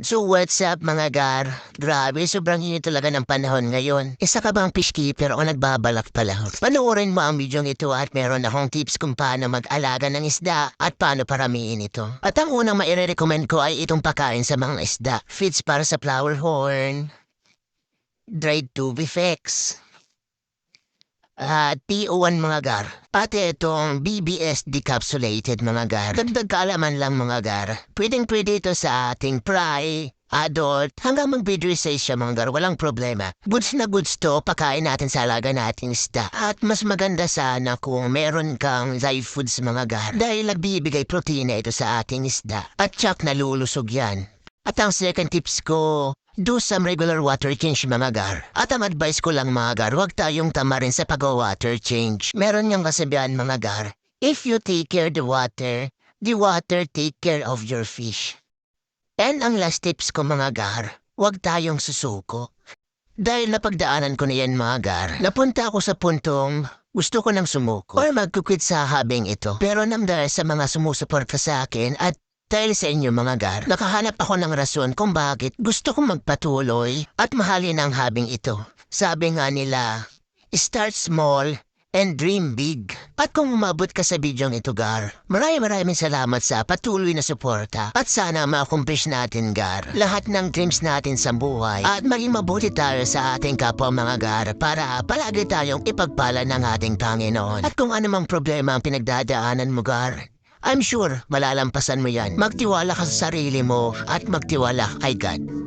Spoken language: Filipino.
So what's up mga gar? Grabe, sobrang init talaga ng panahon ngayon. Isa ka bang fish keeper o nagbabalak pa lang? Panoorin mo ang video ito at meron akong tips kung paano mag-alaga ng isda at paano paramihin ito. At ang unang maire-recommend ko ay itong pakain sa mga isda. Feeds para sa flower horn, dried tube effects, at PO1 mga gar. Pati itong BBS decapsulated mga gar. Dagdag kaalaman lang mga gar. Pwedeng pwede ito sa ating fry, adult, hanggang mag-breeder size siya mga gar. Walang problema. Goods na goods to, pakain natin sa alaga nating isda. At mas maganda sana kung meron kang live foods mga gar. Dahil nagbibigay protina ito sa ating isda. At tsak nalulusog yan. At ang second tips ko, do some regular water change mga gar. At ang advice ko lang mga gar, huwag tayong tamarin sa pag-water change. Meron niyang kasabihan mga gar, if you take care the water, the water take care of your fish. And ang last tips ko mga gar, huwag tayong susuko. Dahil napagdaanan ko na yan mga gar, napunta ako sa puntong gusto ko nang sumuko or magkukwit sa habing ito. Pero nang dahil sa mga sumusuporta sa akin at dahil sa inyo mga gar, nakahanap ako ng rason kung bakit gusto kong magpatuloy at mahalin ang habing ito. Sabi nga nila, start small and dream big. At kung umabot ka sa bidyong ito, Gar, maraming maraming salamat sa patuloy na suporta at sana ma-accomplish natin, Gar, lahat ng dreams natin sa buhay at maging mabuti tayo sa ating kapwa mga Gar para palagi tayong ipagpala ng ating Panginoon. At kung anumang problema ang pinagdadaanan mo, Gar, I'm sure malalampasan mo yan. Magtiwala ka sa sarili mo at magtiwala kay God.